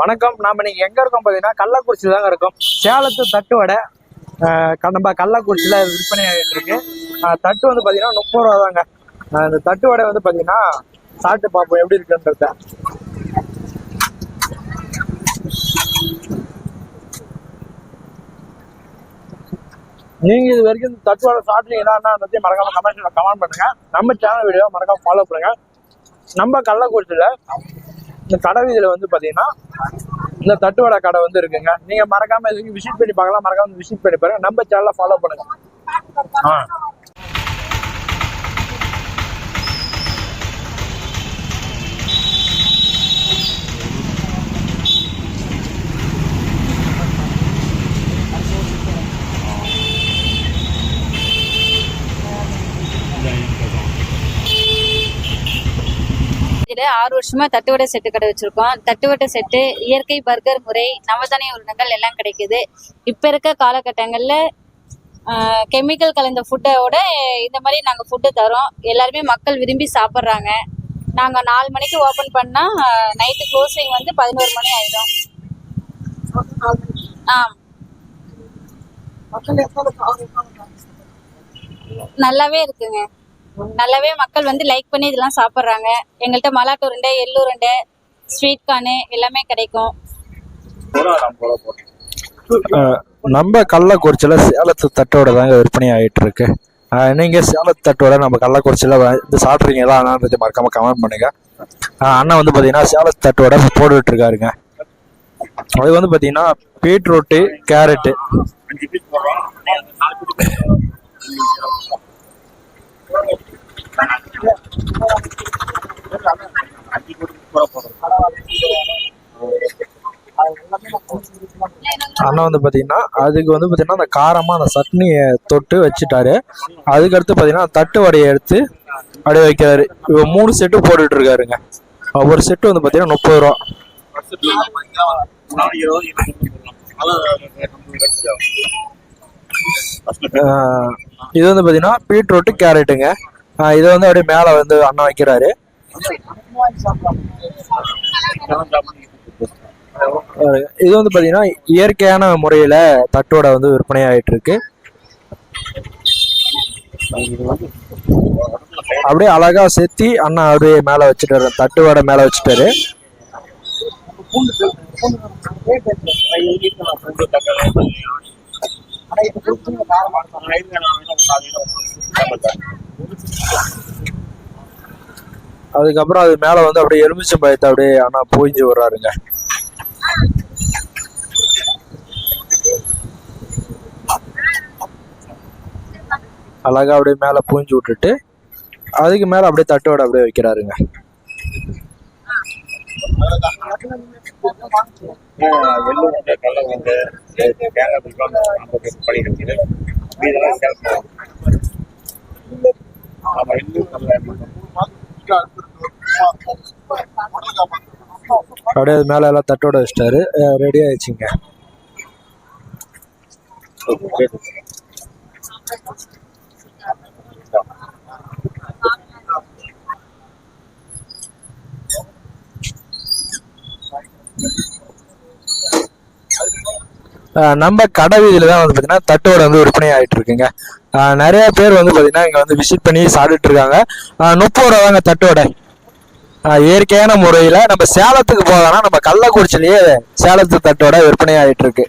வணக்கம். நாம இன்னைக்கு எங்க இருக்கோம் பாத்தீங்கன்னா கள்ளக்குறிச்சியில தாங்க இருக்கோம். சேலத்து தட்டு வடை க- நம்ம கள்ளக்குறிச்சியில விற்பனை ஆகிட்டு இருக்கு. தட்டு வந்து பாத்தீங்கன்னா முப்பது ரூபா தாங்க. இந்த தட்டு வடை வந்து பாத்தீங்கன்னா சாப்பிட்டு பார்ப்போம். எப்படி இருக்குன்றத. நீங்க இது வரைக்கும் இந்த தட்டு வடை சாப்பிட்டீங்கன்னா மறக்காம கமெண்ட்ல கமெண்ட் பண்ணுங்க. நம்ம சேனல் வீடியோ மறக்காம ஃபாலோ பண்ணுங்க. நம்ம கள்ளக்குறிச்சியில இந்த கடை வீதியில் வந்து பார்த்தீங்கன்னா இந்த தட்டுவடை கடை வந்து இருக்குங்க. நீங்க மறக்காம இதுக்கு விசிட் பண்ணி பார்க்கலாம். மறக்காம விசிட் பண்ணி பாருங்க. நம்ம சேனலை ஃபாலோ பண்ணுங்க. ஆ. இதுல ஆறு வருஷமா தட்டுவடை செட்டு கடை வச்சிருக்கோம். தட்டுவடை செட்டு இயற்கை பர்கர் முறை நவதானிய உருண்டங்கள் எல்லாம் கிடைக்குது. இப்ப இருக்க காலகட்டங்கள்ல கெமிக்கல் கலந்த ஃபுட்டோட இந்த மாதிரி நாங்கள் ஃபுட்டு தரோம் எல்லாருமே மக்கள் விரும்பி சாப்பிட்றாங்க. நாங்கள் நாலு மணிக்கு ஓப்பன் பண்ணால் நைட்டு க்ளோசிங் வந்து பதினோரு மணி ஆயிடும். ஆ நல்லாவே இருக்குங்க. நல்லாவே மக்கள் வந்து லைக் பண்ணி இதெல்லாம் சாப்பிட்றாங்க. எங்கள்கிட்ட மலாட்டு உருண்டை எள்ளு உருண்டை ஸ்வீட் கார்னு எல்லாமே கிடைக்கும். நம்ம கள்ளக்குறிச்சியில சேலத்து தட்டோட தாங்க விற்பனை ஆகிட்டு இருக்கு நீங்க சேலத்து தட்டோட நம்ம கள்ளக்குறிச்சியில வந்து சாப்பிட்றீங்களா அண்ணான்றதை மறக்காம கமெண்ட் பண்ணுங்க. அண்ணா அண்ணன் வந்து பாத்தீங்கன்னா சேலத்து தட்டோட போட்டுட்டு இருக்காருங்க அது வந்து பாத்தீங்கன்னா பீட்ரூட்டு கேரட்டு. அண்ணன் வந்து பார்த்தீங்கன்னா அதுக்கு வந்து பார்த்தீங்கன்னா அந்த காரமாக அந்த சட்னியை தொட்டு வச்சுட்டாரு. அதுக்கடுத்து பார்த்தீங்கன்னா தட்டு வடையை எடுத்து அப்படியே வைக்கிறாரு. இவ மூணு செட்டு போட்டுட்டு இருக்காருங்க. ஒரு செட்டு வந்து பார்த்தீங்கன்னா முப்பது ரூபா. ஆஹ் இது வந்து பாத்தீங்கன்னா பீட்ரூட்டு கேரட்டுங்க. இதை வந்து அப்படியே மேல வந்து அண்ணன் வைக்கிறாரு. இது வந்து பாத்தீங்கன்னா இயற்கையான முறையில தட்டோட வந்து விற்பனை ஆயிட்டு இருக்கு அப்படியே அழகா செத்தி அண்ணா அப்படியே மேல வச்சுட்டாரு. தட்டு வடை மேல வச்சுட்டாரு. அதுக்கப்புறம் அது மேலே வந்து அப்படியே எலுமிச்சம் பயத்தை அப்படியே ஆனால் போயிஞ்சு வர்றாருங்க. அழகா அப்படியே மேலே பூஞ்சி விட்டுட்டு அதுக்கு மேலே அப்படியே தட்டோட அப்படியே வைக்கிறாருங்க. பண்ணிட்டு அப்படியே மேல எல்லாம் தட்டோட வச்சிட்டாரு. ரெடி ஆயிடுச்சுங்க. ஆஹ் நம்ம கடை வீதியில தான் வந்து பாத்தீங்கன்னா தட்டோட வந்து விற்பனை ஆயிட்டு இருக்குங்க. நிறைய பேர் வந்து பார்த்தீங்கன்னா இங்கே வந்து விசிட் பண்ணி சாப்பிட்டுட்டு இருக்காங்க முப்பது ரூபா தாங்க தட்டோட. இயற்கையான முறையில் நம்ம சேலத்துக்கு போகலாம் நம்ம கள்ளக்குறிச்சிலேயே சேலத்து தட்டோட விற்பனை ஆகிட்டு இருக்கு